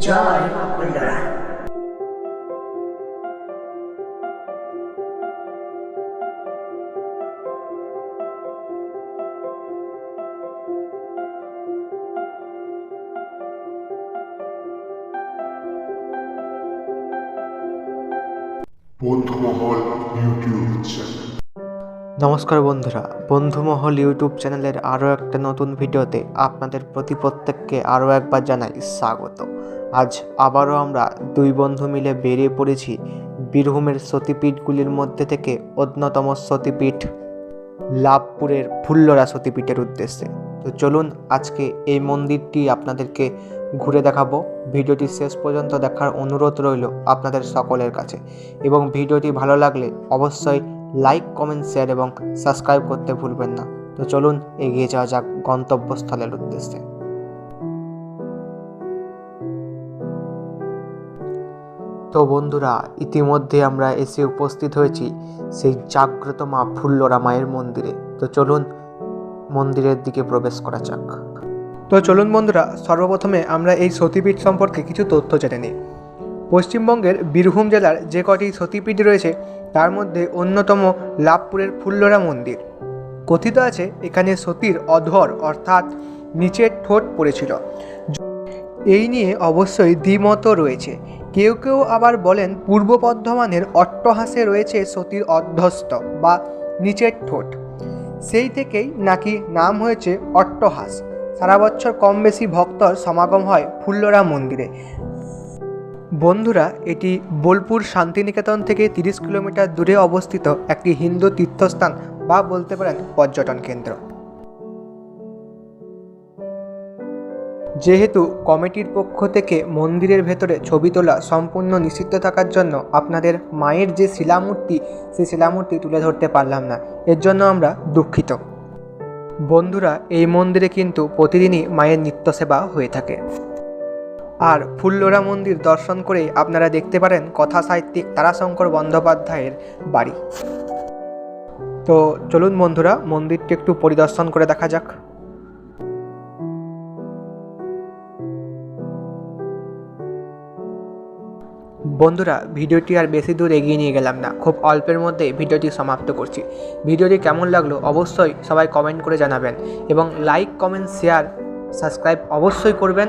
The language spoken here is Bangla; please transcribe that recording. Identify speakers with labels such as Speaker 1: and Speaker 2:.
Speaker 1: জয় মা ফুল্লরা
Speaker 2: বন্ধুমহল ইউটিউব চ্যানেল
Speaker 3: নমস্কার বন্ধুরা, বন্ধুমহল ইউটিউব চ্যানেলের আরও একটা নতুন ভিডিওতে আপনাদের প্রতি প্রত্যেককে আরও একবার জানাই স্বাগত। আজ আবারও আমরা দুই বন্ধু মিলে বেরিয়ে পড়েছি বীরভূমের সতীপীঠগুলির মধ্যে থেকে অন্যতম সতীপীঠ লাভপুরের ফুল্লরা সতীপীঠের উদ্দেশ্যে। তো চলুন আজকে এই মন্দিরটি আপনাদেরকে ঘুরে দেখাবো। ভিডিওটি শেষ পর্যন্ত দেখার অনুরোধ রইল আপনাদের সকলের কাছে। এবং ভিডিওটি ভালো লাগলে অবশ্যই লাইক কমেন্ট শেয়ার এবং সাবস্ক্রাইব করতে ভুলবেন না। তো চলুন এগিয়ে যাওয়া যাক গন্তব্যস্থলের উদ্দেশ্যে। তো বন্ধুরা, ইতিমধ্যে আমরা এসে উপস্থিত হয়েছি সেই জাগ্রত মা ফুল্লরা মায়ের মন্দিরে। তো চলুন মন্দিরের দিকে প্রবেশ করা যাক। তো চলুন বন্ধুরা, সর্বপ্রথমে আমরা এই সতীপীঠ সম্পর্কে কিছু তথ্য জেনে নিই। পশ্চিমবঙ্গের বীরভূম জেলার যে কটি সতীপীঠ রয়েছে, তার মধ্যে অন্যতম লাভপুরের ফুল্লরা মন্দির। কথিত আছে, এখানে সতীর অধর অর্থাৎ নিচের ঠোঁট পড়েছিল। এই নিয়ে অবশ্যই দ্বিমত রয়েছে। কেউ কেউ আবার বলেন পূর্ব বর্ধমানের অট্টহাসে রয়েছে সতীর অধ্যস্ত বা নিচের ঠোঁট। সেই থেকেই নাকি নাম হয়েছে অট্টহাস। সারা বছর কম বেশি ভক্তর সমাগম হয় ফুল্লরা মন্দিরে। বন্ধুরা, এটি বোলপুর শান্তিনিকেতন থেকে তিরিশ কিলোমিটার দূরে অবস্থিত একটি হিন্দু তীর্থস্থান বা বলতে পারেন পর্যটন কেন্দ্র। যেহেতু কমিটির পক্ষ থেকে মন্দিরের ভেতরে ছবি তোলা সম্পূর্ণ নিষিদ্ধ থাকার জন্য আপনাদের মায়ের যে শিলামূর্তি সেই শিলামূর্তি তুলে ধরতে পারলাম না। এর জন্য আমরা দুঃখিত। বন্ধুরা, এই মন্দিরে কিন্তু প্রতিদিনই মায়ের নিত্য সেবা হয়ে থাকে। আর ফুল্লরা মন্দির দর্শন করেই আপনারা দেখতে পারেন কথা সাহিত্যিক তারাশঙ্কর বন্দ্যোপাধ্যায়ের বাড়ি। তো চলুন বন্ধুরা, মন্দিরটি একটু পরিদর্শন করে দেখা যাক। বন্ধুরা, ভিডিওটি আর বেশি দূর এগিয়ে নিয়ে গেলাম না। খুব অল্পের মধ্যে ভিডিওটি সমাপ্ত করছি। ভিডিওটি কেমন লাগল অবশ্যই সবাই কমেন্ট করে জানাবেন এবং লাইক, কমেন্ট, শেয়ার, সাবস্ক্রাইব অবশ্যই করবেন।